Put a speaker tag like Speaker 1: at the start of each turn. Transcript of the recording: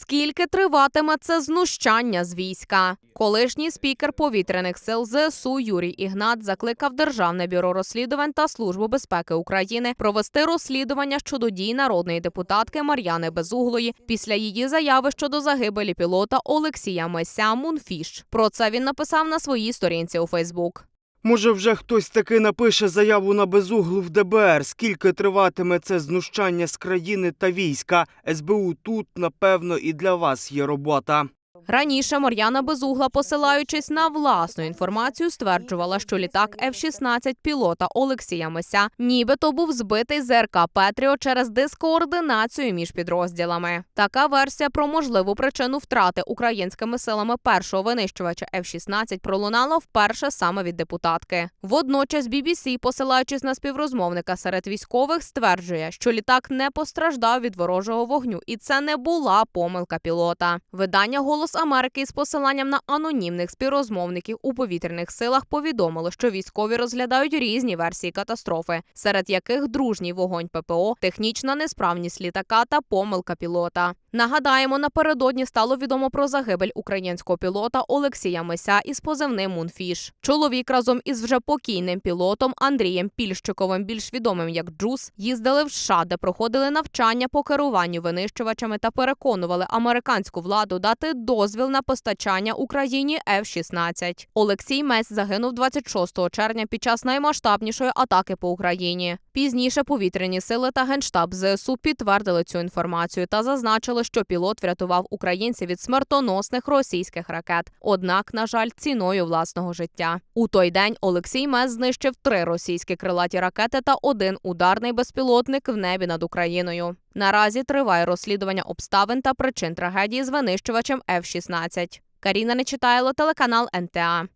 Speaker 1: Скільки триватиме це знущання з війська? Колишній спікер повітряних сил ЗСУ Юрій Ігнат закликав Державне бюро розслідувань та Службу безпеки України провести розслідування щодо дій народної депутатки Мар'яни Безуглої після її заяви щодо загибелі пілота Олексія Меся Мунфіш. Про це він написав на своїй сторінці у Фейсбук.
Speaker 2: Може, вже хтось таки напише заяву на безуглу в ДБР. Скільки триватиме це знущання з країни та війська? СБУ тут, напевно, і для вас є робота.
Speaker 1: Раніше Мар'яна Безугла, посилаючись на власну інформацію, стверджувала, що літак F-16 пілота Олексія Меся нібито був збитий з РК Петріо через дискоординацію між підрозділами. Така версія про можливу причину втрати українськими силами першого винищувача F-16 пролунала вперше саме від депутатки. Водночас BBC, посилаючись на співрозмовника серед військових, стверджує, що літак не постраждав від ворожого вогню, і це не була помилка пілота. Видання Голос Америки з посиланням на анонімних співрозмовників у повітряних силах повідомило, що військові розглядають різні версії катастрофи, серед яких дружній вогонь ППО, технічна несправність літака та помилка пілота. Нагадаємо, напередодні стало відомо про загибель українського пілота Олексія Меся із позивним Мунфіш. Чоловік разом із вже покійним пілотом Андрієм Пільщиковим, більш відомим як Джус, їздили в США, де проходили навчання по керуванню винищувачами та переконували американську владу дати дозвіл на постачання Україні F-16. Олексій Месь загинув 26 червня під час наймасштабнішої атаки по Україні. Пізніше повітряні сили та генштаб ЗСУ підтвердили цю інформацію та зазначили, що пілот врятував українців від смертоносних російських ракет. Однак, на жаль, ціною власного життя. У той день Олексій Мес знищив три російські крилаті ракети та один ударний безпілотник в небі над Україною. Наразі триває розслідування обставин та причин трагедії з винищувачем F-16. Каріна Нечитайло, телеканал НТА.